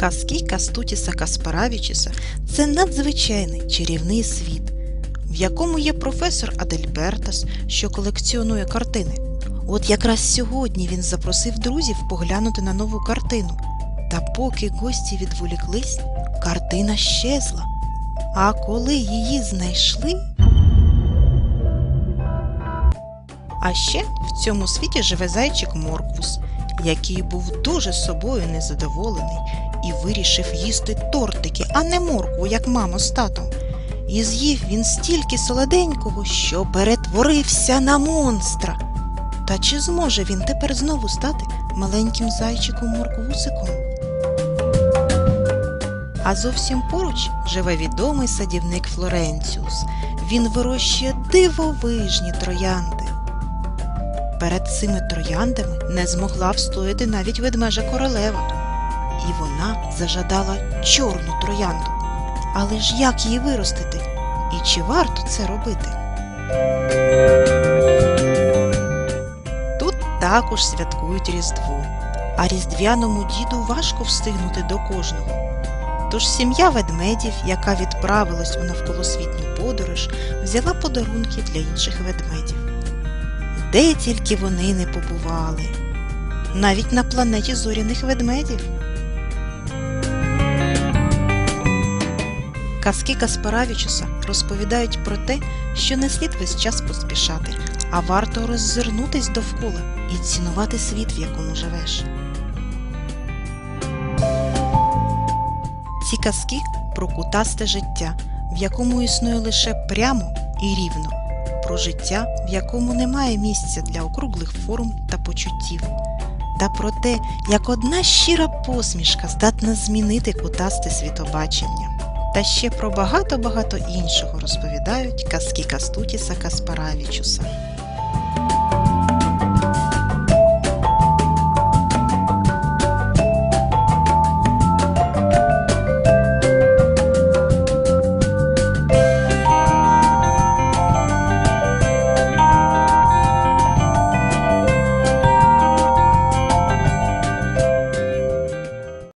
Казки Кастутіса Каспаравічіса це надзвичайний чарівний світ, в якому є професор Адельбертас, що колекціонує картини. От якраз сьогодні він запросив друзів поглянути на нову картину. Та поки гості відволіклись, картина щезла. А коли її знайшли. А ще в цьому світі живе зайчик Морквус, який був дуже собою незадоволений і вирішив їсти тортики, а не моркву, як мама з татом. І з'їв він стільки солоденького, що перетворився на монстра. Та чи зможе він тепер знову стати маленьким зайчиком морквусиком? А зовсім поруч живе відомий садівник Флоренціус. Він вирощує дивовижні троянди. Перед цими трояндами не змогла встояти навіть ведмежа королева, і вона зажадала чорну троянду. Але ж як її виростити? І чи варто це робити? Тут також святкують Різдво, а різдвяному діду важко встигнути до кожного. Тож сім'я ведмедів, яка відправилась у навколосвітню подорож, взяла подарунки для інших ведмедів. Де тільки вони не побували, навіть на планеті зоряних ведмедів. Казки Каспаравічуса розповідають про те, що не слід весь час поспішати, а варто роззирнутись довкола і цінувати світ, в якому живеш. Ці казки про кутасте життя, в якому існує лише прямо і рівно, про життя, в якому немає місця для округлих форм та почуттів, та про те, як одна щира посмішка здатна змінити кутасте світобачення. Та ще про багато-багато іншого розповідають казки Кастутіса Каспаравічуса.